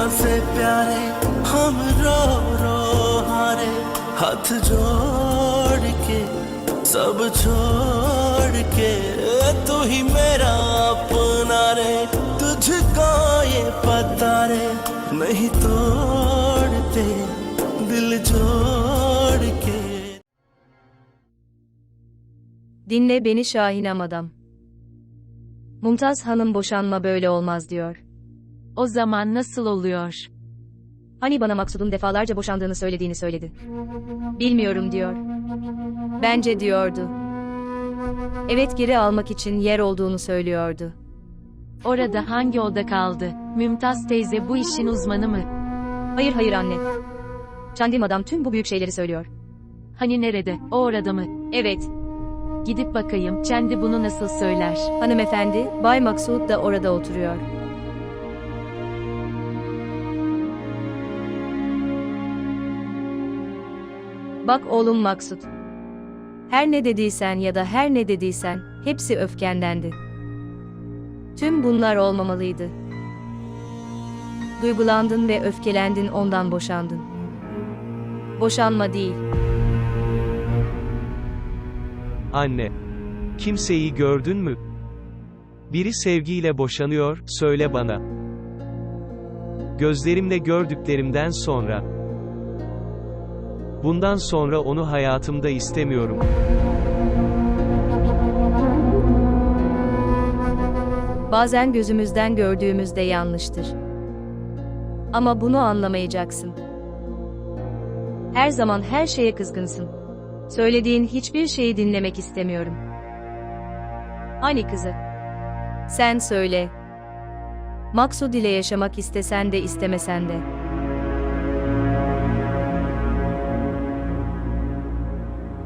से प्यारे हम रो रो हारे हाथ जोड़ के सब छोड़ के तू ही मेरा अपना रे तुझको ये पता रे नहीं तोड़ते दिल जोड़ के Dinle beni Şahinam adam. Mumtaz Hanım boşanma böyle olmaz diyor. O zaman nasıl oluyor? Hani bana Maksud'un defalarca boşandığını söylediğini söyledi. Bilmiyorum diyor. Bence diyordu. Evet geri almak için yer olduğunu söylüyordu. Orada hangi oda kaldı? Mümtaz teyze bu işin uzmanı mı? Hayır hayır anne. Çandim adam tüm bu büyük şeyleri söylüyor. Hani nerede? O orada mı? Evet, Gidip bakayım. Kendi bunu nasıl söyler? hanımefendi, Bay Maksud da orada oturuyor. Bak oğlum Maksut. Her ne dediysen ya da her ne dediysen, hepsi öfkendendi. Tüm bunlar olmamalıydı. Duygulandın ve öfkelendin ondan boşandın. Boşanma değil. Anne. Kimseyi gördün mü? Biri sevgiyle boşanıyor, söyle bana. Gözlerimle gördüklerimden sonra. Bundan sonra onu hayatımda istemiyorum. Bazen gözümüzden gördüğümüz de yanlıştır. Ama bunu anlamayacaksın. Her zaman her şeye kızgınsın. Söylediğin hiçbir şeyi dinlemek istemiyorum. Hani kızı? Sen söyle. Maksud ile yaşamak istesen de istemesen de.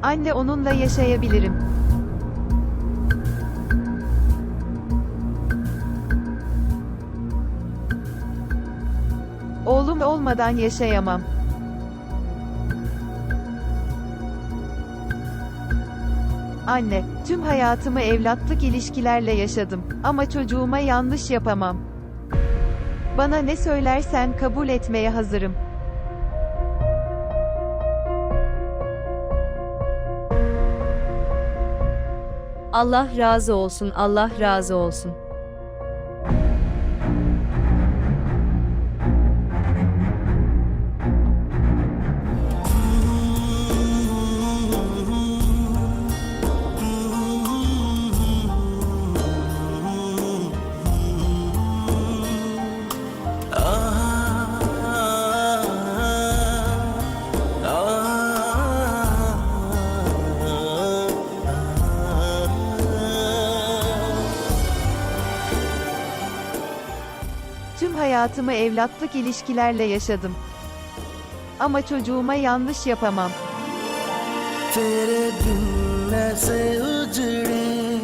Anne onunla yaşayabilirim. Oğlum olmadan yaşayamam. Anne, tüm hayatımı evlatlık ilişkilerle yaşadım ama çocuğuma yanlış yapamam. Bana ne söylersen kabul etmeye hazırım. Allah razı olsun, Allah razı olsun. hayatımı evlatlık ilişkilerle yaşadım. Ama çocuğuma yanlış yapamam. Tere dinle se ucde,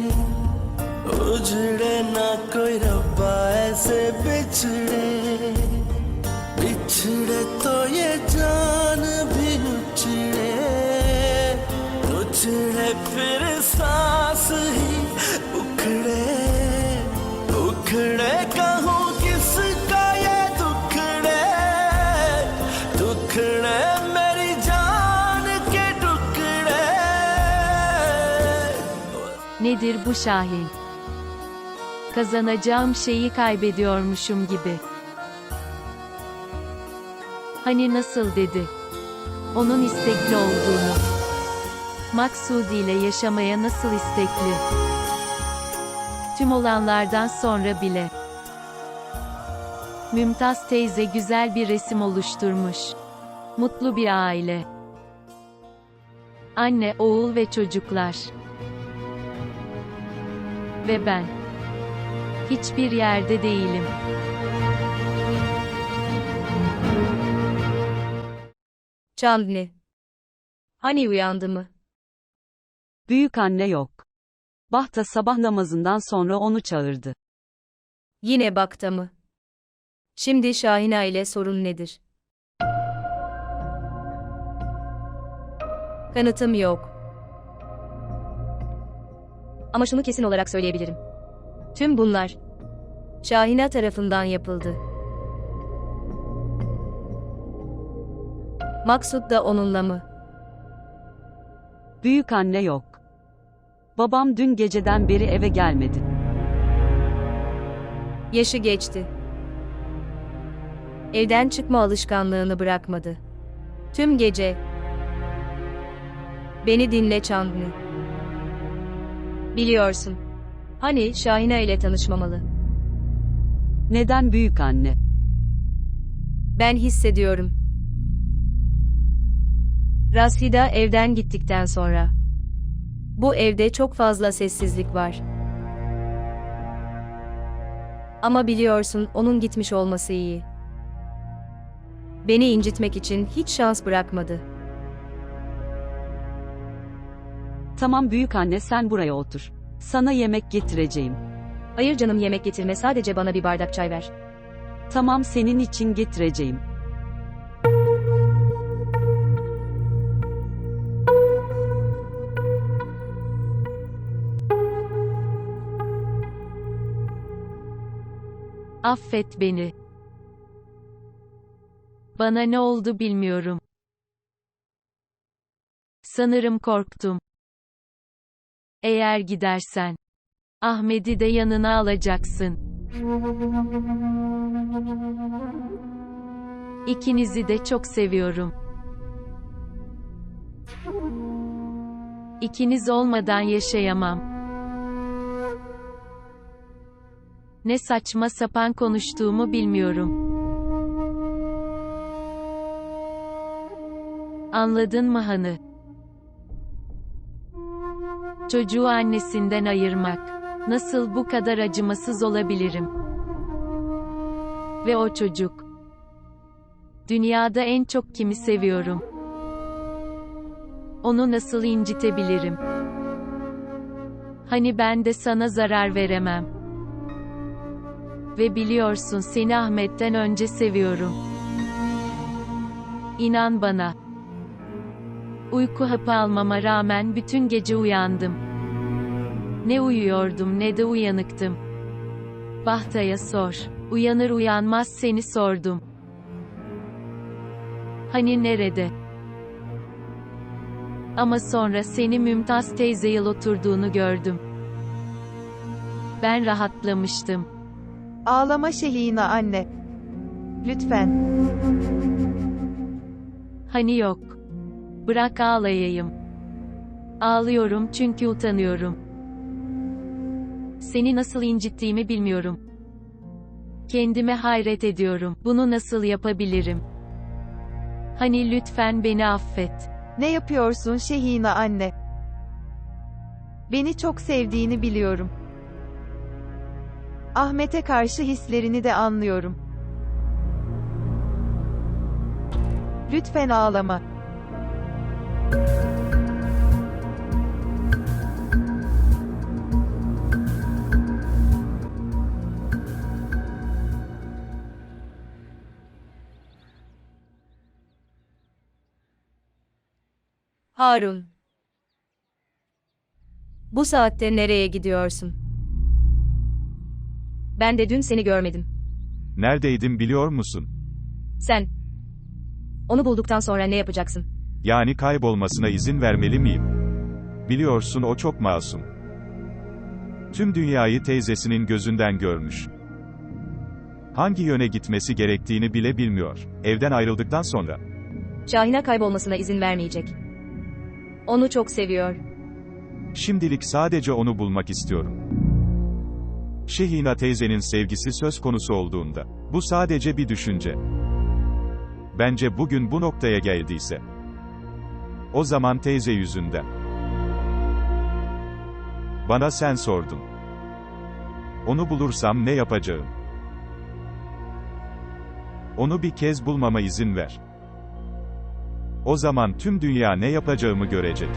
ucde na koi rabba aise bichde. Nedir bu Şahin? Kazanacağım şeyi kaybediyormuşum gibi. Hani nasıl dedi? Onun istekli olduğunu. Maksudi ile yaşamaya nasıl istekli? Tüm olanlardan sonra bile. Mümtaz teyze güzel bir resim oluşturmuş. Mutlu bir aile. Anne, oğul ve çocuklar. Ve ben. Hiçbir yerde değilim. Candni. Hani uyandı mı? Büyük anne yok. Bahta sabah namazından sonra onu çağırdı. Yine bakta mı? Şimdi Şahina ile sorun nedir? Kanıtım yok. Ama şunu kesin olarak söyleyebilirim. Tüm bunlar Şahina tarafından yapıldı. Maksut da onunla mı? Büyük anne yok. Babam dün geceden beri eve gelmedi. Yaşı geçti. Evden çıkma alışkanlığını bırakmadı. Tüm gece. Beni dinle Çanlı. Biliyorsun. Hani Şahine ile tanışmamalı. Neden büyük anne? Ben hissediyorum. Rasida evden gittikten sonra. Bu evde çok fazla sessizlik var. Ama biliyorsun onun gitmiş olması iyi. Beni incitmek için hiç şans bırakmadı. Tamam büyük anne sen buraya otur. Sana yemek getireceğim. Hayır canım yemek getirme sadece bana bir bardak çay ver. Tamam senin için getireceğim. Affet beni. Bana ne oldu bilmiyorum. Sanırım korktum. Eğer gidersen, Ahmet'i de yanına alacaksın. İkinizi de çok seviyorum. İkiniz olmadan yaşayamam. Ne saçma sapan konuştuğumu bilmiyorum. Anladın mı Hanı? Çocuğu annesinden ayırmak. Nasıl bu kadar acımasız olabilirim? Ve o çocuk. Dünyada en çok kimi seviyorum? Onu nasıl incitebilirim? Hani ben de sana zarar veremem. Ve biliyorsun seni Ahmet'ten önce seviyorum. İnan bana. Uyku hapı almama rağmen bütün gece uyandım. Ne uyuyordum ne de uyanıktım. Bahta'ya sor. Uyanır uyanmaz seni sordum. Hani nerede? Ama sonra seni Mümtaz teyze yıl oturduğunu gördüm. Ben rahatlamıştım. Ağlama Şehina anne. Lütfen. Hani yok. Bırak ağlayayım. Ağlıyorum çünkü utanıyorum. Seni nasıl incittiğimi bilmiyorum. Kendime hayret ediyorum. Bunu nasıl yapabilirim? Hani lütfen beni affet. Ne yapıyorsun Şehina anne? Beni çok sevdiğini biliyorum. Ahmet'e karşı hislerini de anlıyorum. Lütfen ağlama. Harun. Bu saatte nereye gidiyorsun? Ben de dün seni görmedim. Neredeydim biliyor musun? Sen. Onu bulduktan sonra ne yapacaksın? Yani kaybolmasına izin vermeli miyim? Biliyorsun o çok masum. Tüm dünyayı teyzesinin gözünden görmüş. Hangi yöne gitmesi gerektiğini bile bilmiyor. Evden ayrıldıktan sonra. Şahin'e kaybolmasına izin vermeyecek. Onu çok seviyor. Şimdilik sadece onu bulmak istiyorum. Şehina teyzenin sevgisi söz konusu olduğunda, bu sadece bir düşünce. Bence bugün bu noktaya geldiyse. O zaman teyze yüzünden. Bana sen sordun. Onu bulursam ne yapacağım? Onu bir kez bulmama izin ver. O zaman tüm dünya ne yapacağımı görecek.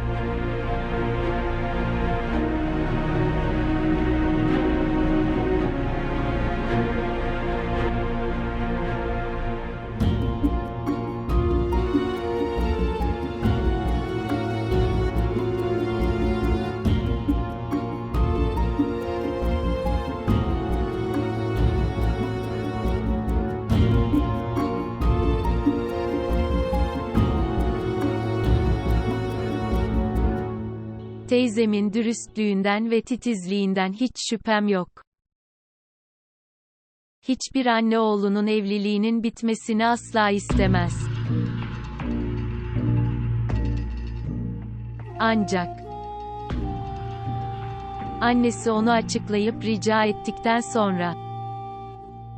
Teyzemin dürüstlüğünden ve titizliğinden hiç şüphem yok. Hiçbir anne oğlunun evliliğinin bitmesini asla istemez. Ancak annesi onu açıklayıp rica ettikten sonra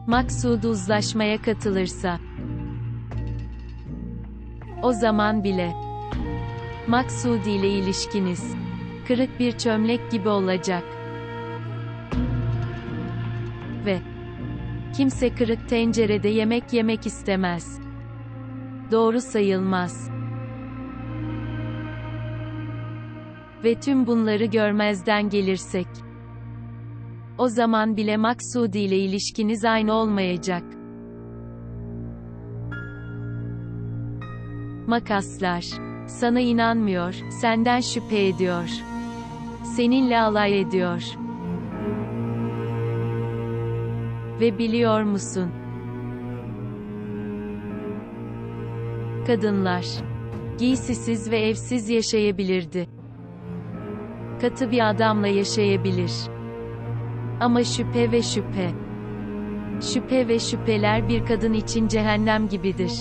Maksud uzlaşmaya katılırsa o zaman bile Maksudi ile ilişkiniz kırık bir çömlek gibi olacak. Ve kimse kırık tencerede yemek yemek istemez. Doğru sayılmaz. Ve tüm bunları görmezden gelirsek o zaman bile Maksudi ile ilişkiniz aynı olmayacak. Makaslar. Sana inanmıyor, senden şüphe ediyor. Seninle alay ediyor. Ve biliyor musun? Kadınlar giysisiz ve evsiz yaşayabilirdi. Katı bir adamla yaşayabilir. Ama şüphe ve şüphe. Şüphe ve şüpheler bir kadın için cehennem gibidir.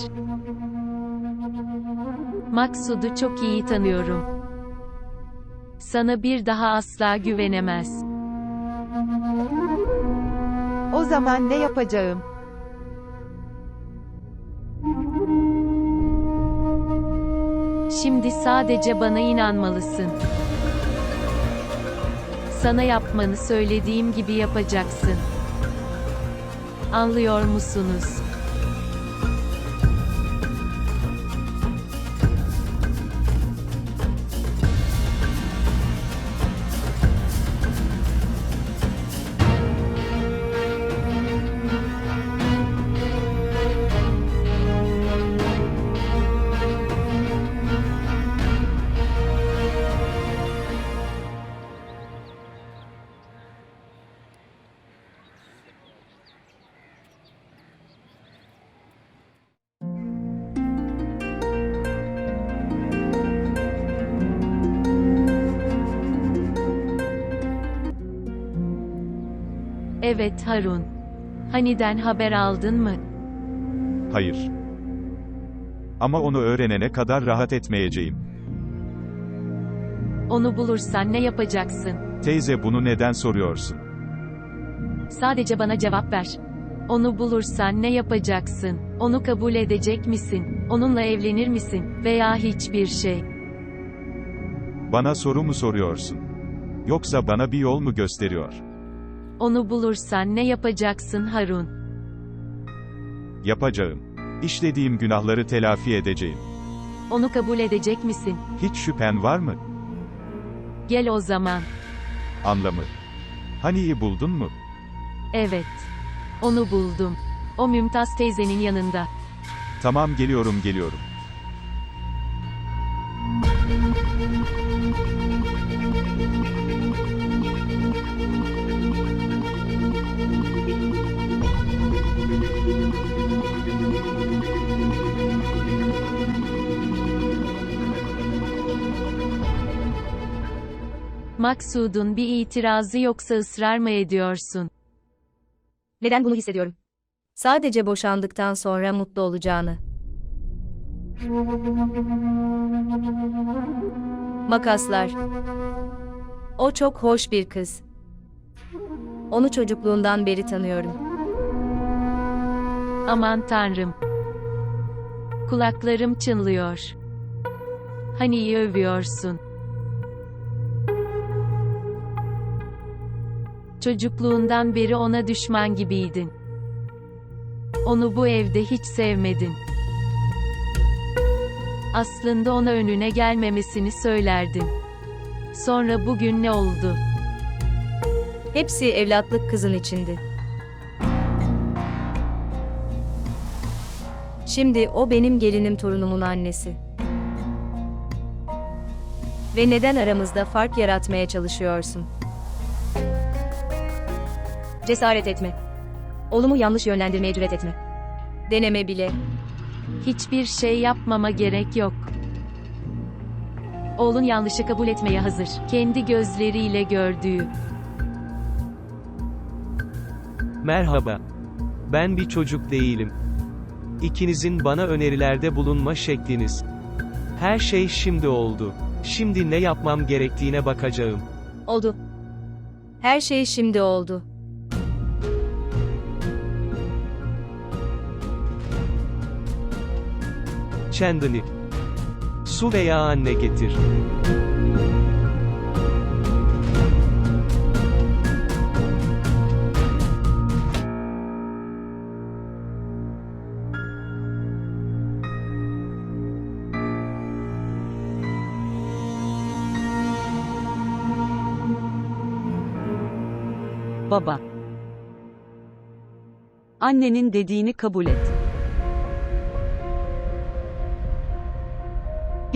Maksud'u çok iyi tanıyorum. Sana bir daha asla güvenemez. O zaman ne yapacağım? Şimdi sadece bana inanmalısın. Sana yapmanı söylediğim gibi yapacaksın. Anlıyor musunuz? Evet Harun. Hani'den haber aldın mı? Hayır. Ama onu öğrenene kadar rahat etmeyeceğim. Onu bulursan ne yapacaksın? Teyze bunu neden soruyorsun? Sadece bana cevap ver. Onu bulursan ne yapacaksın? Onu kabul edecek misin? Onunla evlenir misin? Veya hiçbir şey. Bana soru mu soruyorsun? Yoksa bana bir yol mu gösteriyor? Onu bulursan ne yapacaksın Harun? Yapacağım. İşlediğim günahları telafi edeceğim. Onu kabul edecek misin? Hiç şüphen var mı? Gel o zaman. Anlamı. Hani'yi buldun mu? Evet. Onu buldum. O Mümtaz teyzenin yanında. Tamam geliyorum geliyorum. Maksud'un bir itirazı yoksa ısrar mı ediyorsun? Neden bunu hissediyorum? Sadece boşandıktan sonra mutlu olacağını. Makaslar. O çok hoş bir kız. Onu çocukluğundan beri tanıyorum. Aman tanrım. Kulaklarım çınlıyor. Hani iyi övüyorsun. Çocukluğundan beri ona düşman gibiydin. Onu bu evde hiç sevmedin. Aslında ona önüne gelmemesini söylerdin. Sonra bugün ne oldu? Hepsi evlatlık kızın içindi. Şimdi o benim gelinim torunumun annesi. Ve neden aramızda fark yaratmaya çalışıyorsun? Cesaret etme. Oğlumu yanlış yönlendirmeye cüret etme. Deneme bile. Hiçbir şey yapmama gerek yok. Oğlun yanlışı kabul etmeye hazır. Kendi gözleriyle gördüğü. Merhaba. Ben bir çocuk değilim. İkinizin bana önerilerde bulunma şekliniz. Her şey şimdi oldu. Şimdi ne yapmam gerektiğine bakacağım. Oldu. Her şey şimdi oldu. Kendini. Su veya anne getir. Baba. Annenin dediğini kabul et.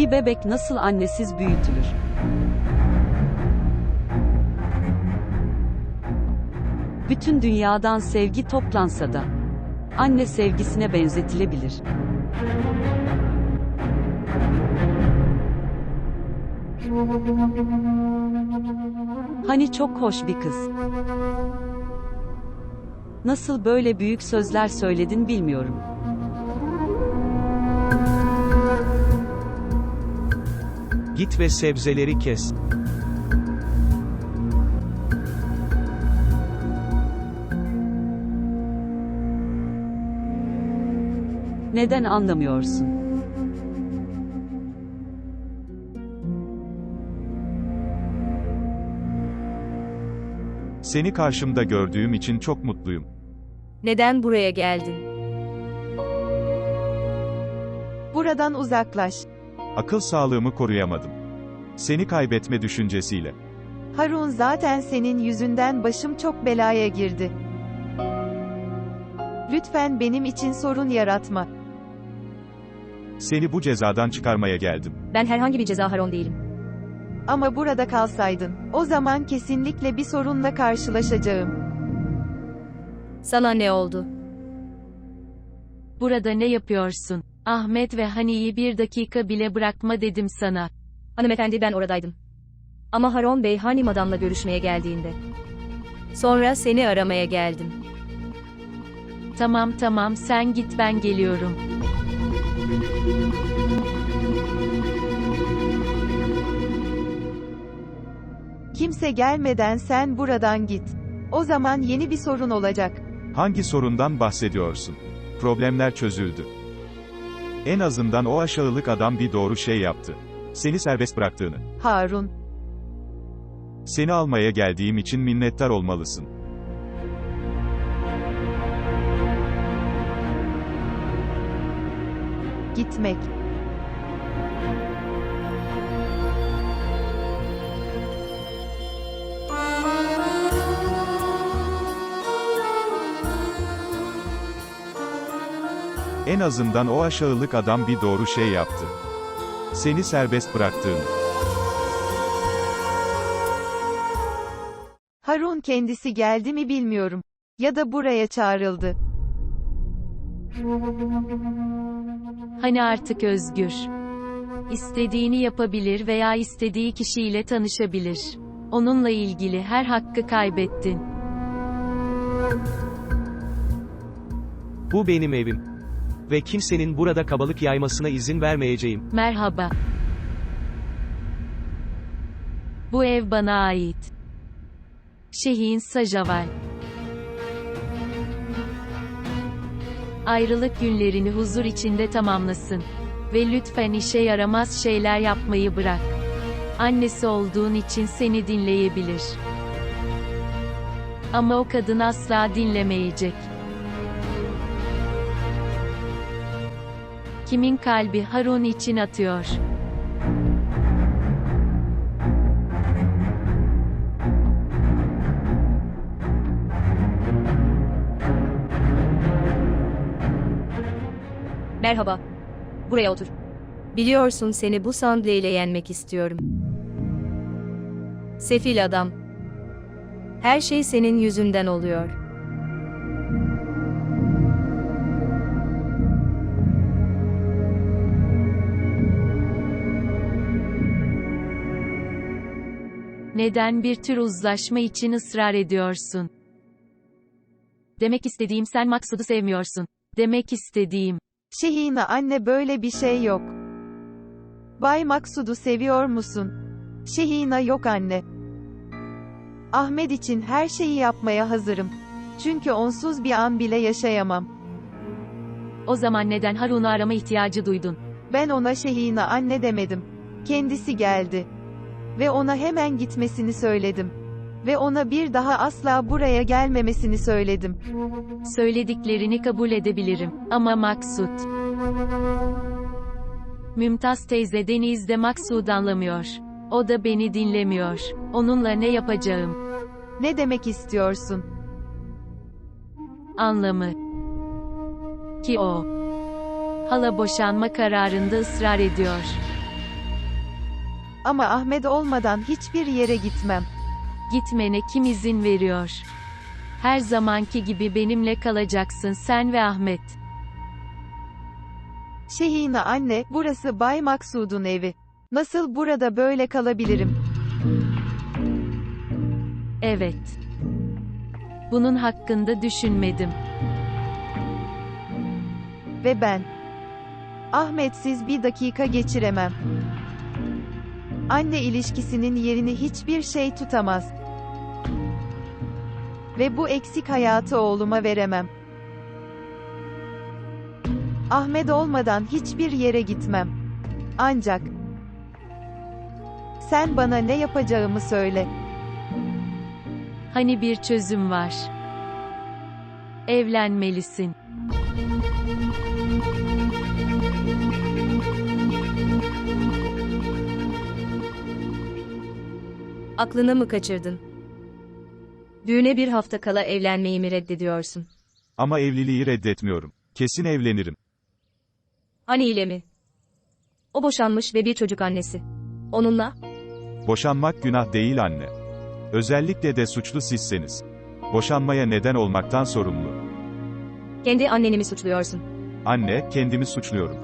Bir bebek nasıl annesiz büyütülür? Bütün dünyadan sevgi toplansa da anne sevgisine benzetilebilir. Hani çok hoş bir kız. Nasıl böyle büyük sözler söyledin bilmiyorum. Git ve sebzeleri kes. Neden anlamıyorsun? Seni karşımda gördüğüm için çok mutluyum. Neden buraya geldin? Buradan uzaklaş. Akıl sağlığımı koruyamadım. Seni kaybetme düşüncesiyle. Harun zaten senin yüzünden başım çok belaya girdi. Lütfen benim için sorun yaratma. Seni bu cezadan çıkarmaya geldim. Ben herhangi bir ceza Haron değilim. Ama burada kalsaydın, o zaman kesinlikle bir sorunla karşılaşacağım. Sana ne oldu? Burada ne yapıyorsun? Ahmet ve Hani'yi bir dakika bile bırakma dedim sana. Hanımefendi ben oradaydım. Ama Haron Bey Hani Madam'la görüşmeye geldiğinde. Sonra seni aramaya geldim. Tamam tamam sen git ben geliyorum. Kimse gelmeden sen buradan git. O zaman yeni bir sorun olacak. Hangi sorundan bahsediyorsun? Problemler çözüldü. En azından o aşağılık adam bir doğru şey yaptı. Seni serbest bıraktığını. Harun, Seni almaya geldiğim için minnettar olmalısın. gitmek. En azından o aşağılık adam bir doğru şey yaptı. Seni serbest bıraktığını. Harun kendisi geldi mi bilmiyorum. Ya da buraya çağrıldı. Hani artık özgür. İstediğini yapabilir veya istediği kişiyle tanışabilir. Onunla ilgili her hakkı kaybettin. Bu benim evim. Ve kimsenin burada kabalık yaymasına izin vermeyeceğim. Merhaba. Bu ev bana ait. Şehin Sajaval. Ayrılık günlerini huzur içinde tamamlasın. Ve lütfen işe yaramaz şeyler yapmayı bırak. Annesi olduğun için seni dinleyebilir. Ama o kadın asla dinlemeyecek. Kimin kalbi Harun için atıyor? Merhaba. Buraya otur. Biliyorsun seni bu sandalyeyle yenmek istiyorum. Sefil adam. Her şey senin yüzünden oluyor. Neden bir tür uzlaşma için ısrar ediyorsun? Demek istediğim sen Maksud'u sevmiyorsun. Demek istediğim. Şehina anne böyle bir şey yok. Bay Maksud'u seviyor musun? Şehina yok anne. Ahmet için her şeyi yapmaya hazırım. Çünkü onsuz bir an bile yaşayamam. O zaman neden Harun'u arama ihtiyacı duydun? Ben ona Şehina anne demedim. Kendisi geldi. Ve ona hemen gitmesini söyledim. Ve ona bir daha asla buraya gelmemesini söyledim. Söylediklerini kabul edebilirim. Ama Maksut. Mümtaz teyze Deniz'de Maksud anlamıyor. O da beni dinlemiyor. Onunla ne yapacağım? Ne demek istiyorsun? Anlamı. Ki o. Hala boşanma kararında ısrar ediyor. Ama Ahmet olmadan hiçbir yere gitmem. Gitmene kim izin veriyor? Her zamanki gibi benimle kalacaksın sen ve Ahmet. Şehina anne, burası Bay Maksud'un evi. Nasıl burada böyle kalabilirim? Evet. Bunun hakkında düşünmedim. Ve ben. Ahmetsiz bir dakika geçiremem. Anne ilişkisinin yerini hiçbir şey tutamaz. Ve bu eksik hayatı oğluma veremem. Ahmet olmadan hiçbir yere gitmem. Ancak sen bana ne yapacağımı söyle. Hani bir çözüm var. Evlenmelisin. Aklını mı kaçırdın? Düğüne bir hafta kala evlenmeyi mi reddediyorsun? Ama evliliği reddetmiyorum. Kesin evlenirim. Hani ile mi? O boşanmış ve bir çocuk annesi. Onunla? Boşanmak günah değil anne. Özellikle de suçlu sizseniz. Boşanmaya neden olmaktan sorumlu. Kendi anneni mi suçluyorsun? Anne, kendimi suçluyorum.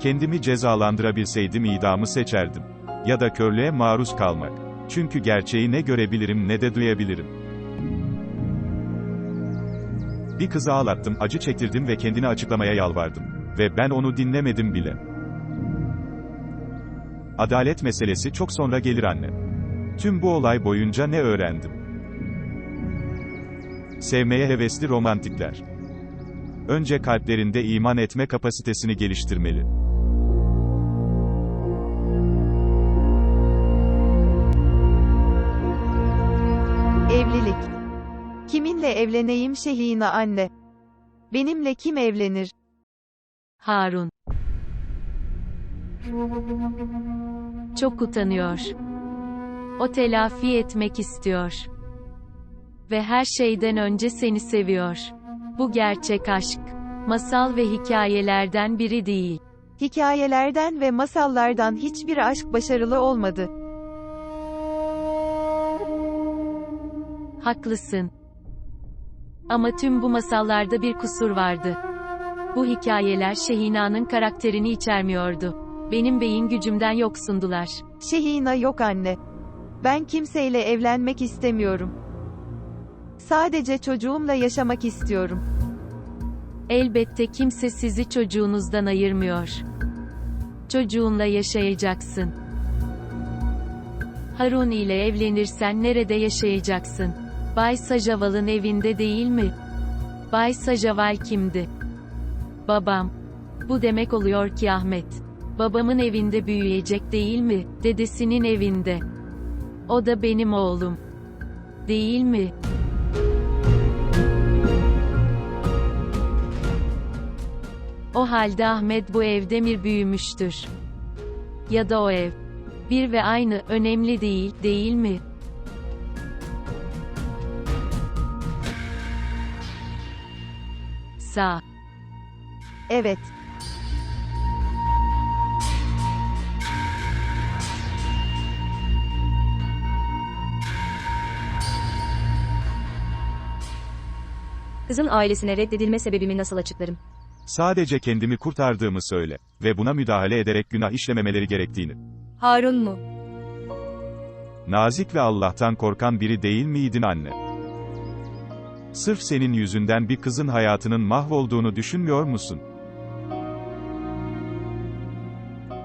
Kendimi cezalandırabilseydim idamı seçerdim. Ya da körlüğe maruz kalmak. Çünkü gerçeği ne görebilirim ne de duyabilirim. Bir kızı ağlattım, acı çektirdim ve kendini açıklamaya yalvardım. Ve ben onu dinlemedim bile. Adalet meselesi çok sonra gelir anne. Tüm bu olay boyunca ne öğrendim? Sevmeye hevesli romantikler. Önce kalplerinde iman etme kapasitesini geliştirmeli. Kiminle evleneyim Şehina anne? Benimle kim evlenir? Harun. Çok utanıyor. O telafi etmek istiyor. Ve her şeyden önce seni seviyor. Bu gerçek aşk. Masal ve hikayelerden biri değil. Hikayelerden ve masallardan hiçbir aşk başarılı olmadı. Haklısın. Ama tüm bu masallarda bir kusur vardı. Bu hikayeler Şehina'nın karakterini içermiyordu. Benim beyin gücümden yoksundular. Şehina yok anne. Ben kimseyle evlenmek istemiyorum. Sadece çocuğumla yaşamak istiyorum. Elbette kimse sizi çocuğunuzdan ayırmıyor. Çocuğunla yaşayacaksın. Harun ile evlenirsen nerede yaşayacaksın? Bay Sajaval'ın evinde değil mi? Bay Sajaval kimdi? Babam. Bu demek oluyor ki Ahmet. Babamın evinde büyüyecek değil mi? Dedesinin evinde. O da benim oğlum. Değil mi? O halde Ahmet bu evde mi büyümüştür? Ya da o ev. Bir ve aynı, önemli değil, değil mi? Sağ. Evet. Kızın ailesine reddedilme sebebimi nasıl açıklarım? Sadece kendimi kurtardığımı söyle ve buna müdahale ederek günah işlememeleri gerektiğini. Harun mu? Nazik ve Allah'tan korkan biri değil miydin anne? Sırf senin yüzünden bir kızın hayatının mahvolduğunu düşünmüyor musun?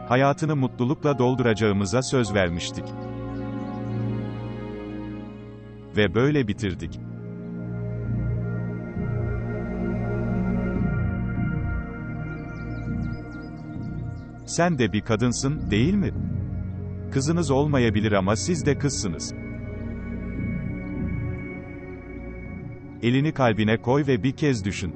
Hayatını mutlulukla dolduracağımıza söz vermiştik. Ve böyle bitirdik. Sen de bir kadınsın, değil mi? Kızınız olmayabilir ama siz de kızsınız. Elini kalbine koy ve bir kez düşün.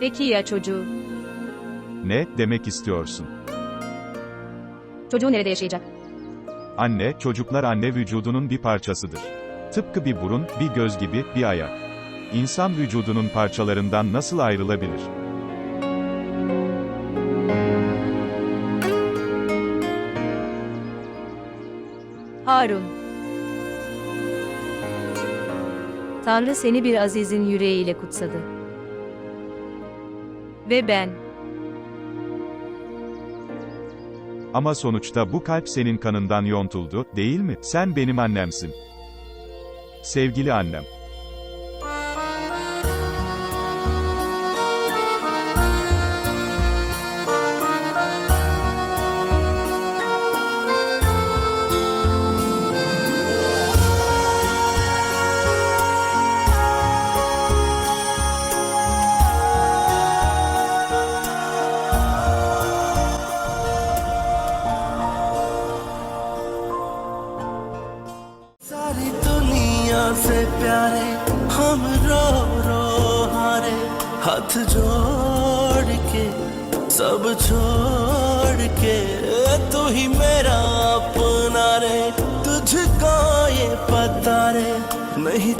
Peki ya çocuğu? Ne demek istiyorsun? Çocuğu nerede yaşayacak? Anne, çocuklar anne vücudunun bir parçasıdır. Tıpkı bir burun, bir göz gibi, bir ayak. İnsan vücudunun parçalarından nasıl ayrılabilir? Harun. Tanrı seni bir azizin yüreğiyle kutsadı. Ve ben, Ama sonuçta bu kalp senin kanından yontuldu, değil mi? Sen benim annemsin. Sevgili annem. नहीं